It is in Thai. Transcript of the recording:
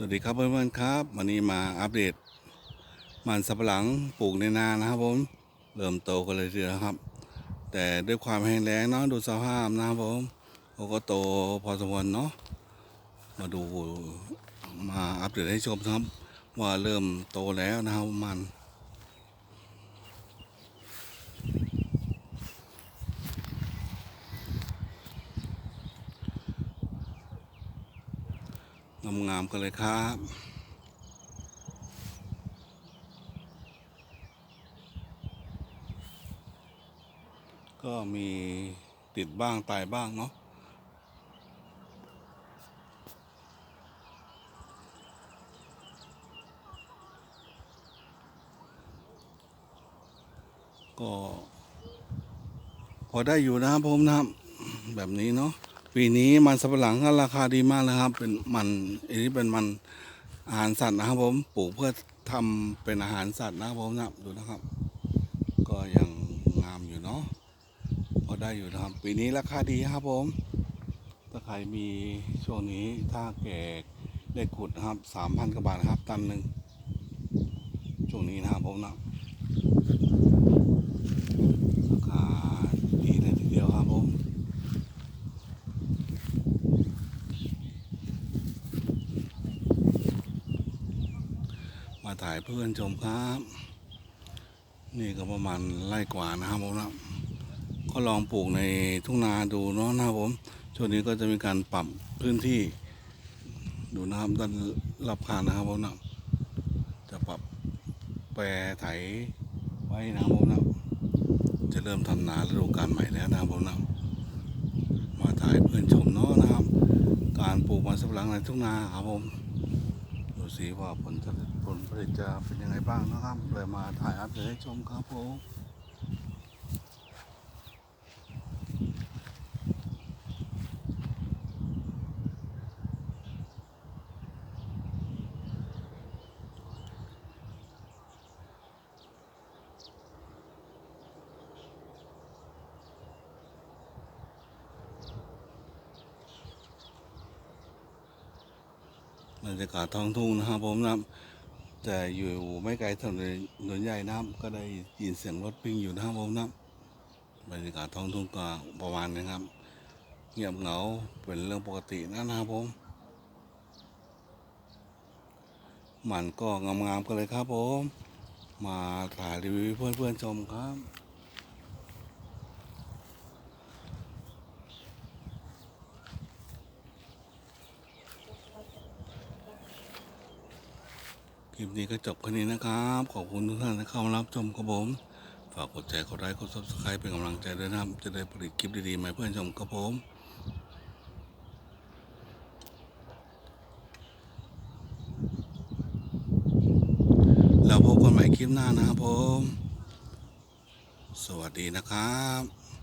สวัสดีครับเพื่อนๆครับ วันนี้มาอัปเดต มันสับปะหลังปลูกในนานะครับผมเริ่มโตกันเลยทีเดียวครับ แต่ด้วยความแห้งแล้งเนาะดูสภาพนะครับผมเขาก็โตพอสมควรเนาะมาดูมาอัปเดตให้ชมครับ ว่าเริ่มโตแล้วนะครับมัน งามๆกันเลยครับก็มีติดบ้างตายบ้างเนาะก็ พอได้อยู่นะครับผมนะแบบนี้เนาะ ปีนี้มันสับปะหลังก็ราคาดีมากเลยครับ เป็นมันอันนี้เป็นมันอาหารสัตว์นะครับผมปลูกเพื่อทำเป็นอาหารสัตว์นะครับผมนะดูนะครับ ก็ยังงามอยู่เนาะพอได้อยู่นะครับ ปีนี้ราคาดีครับผม ถ้าใครมีช่วงนี้ถ้าแก่ได้ขุดนะครับสามพันกว่าบาทครับตันหนึ่งช่วงนี้นะครับผมนะราคาดีเลยทีเดียวครับผม มาถ่ายเพื่อนชมครับ นี่ก็ประมาณไร่กว่านะครับผมนะก็ลองปลูกในทุ่งนาดูเนาะนะครับผมช่วงนี้ก็จะมีการปรับพื้นที่ ดูนะครับด้านรับคานนะครับผมนะจะปรับแปรไถไว้นะครับผมนะจะเริ่มทำนาฤดูกาลใหม่แล้วนะครับผมนะมาถ่ายเพื่อนชมเนาะนะครับ การปลูกมันสำปะหลังในทุ่งนาครับผม สิว่าผลผลิตผลผลิตจะเป็นยังไงบ้างนะครับเลยมาถ่ายอัพเดตให้ชมครับผม บรรยากาศท้องทุ่งนะครับผมนะแต่อยู่ไม่ไกลถนนถนนใหญ่นะครับก็ได้ยินเสียงรถวิ่งอยู่นะครับผมนะบรรยากาศท้องทุ่งก็ประมาณนี้ครับ เงียบเหงาเป็นเรื่องปกตินะครับผมมันก็งามๆกันเลยครับผม มาถ่ายรีวิวเพื่อนๆชมครับ คลิปนี้ก็จบแค่นี้นะครับ ขอบคุณทุกท่านที่เข้ามารับชมครับผม ฝากกดแชร์กดไลค์กด subscribe เป็นกำลังใจด้วยนะครับ จะได้ผลิตคลิปดีๆมาเพื่อนชมครับผมแล้วพบกันใหม่คลิปหน้านะครับผม สวัสดีนะครับ